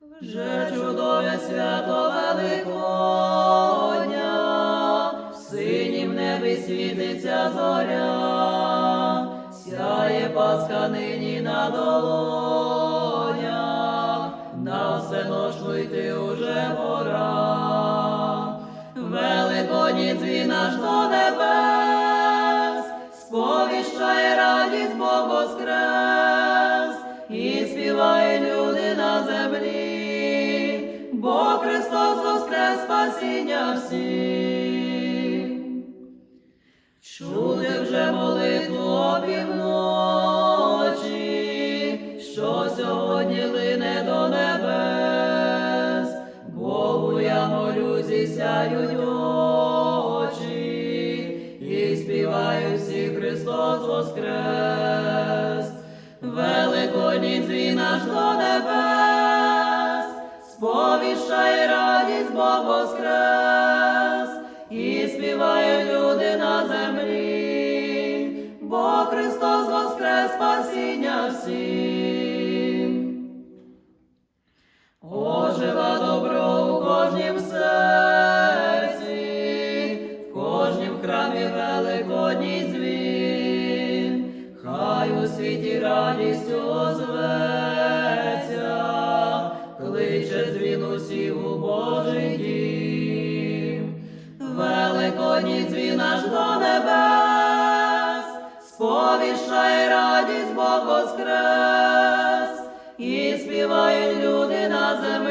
Вже чудове свято Великодня, в синім небі світиться зоря, сяє Пасха нині на долонях, на всеношну йти уже Христос воскрес спасіння всіх. Чути вже молитву опівночі, що сьогодні лине до небес, Богу я молюсь і сяють очі, і співаю всі Христос воскрес, Великодній дзвін аж до небес, сповіщає радість Бог воскрес, і співають люди на землі, бо Христос воскрес спасіння всім. Ожива добро у кожнім серці, в кожнім храмі великодній дзвін, хай у світі радістю озветься, кличе дзвін у Божий дім. Великодній дзвін аж до небес, сповіщає радість Бог воскрес, і співають люди на землі,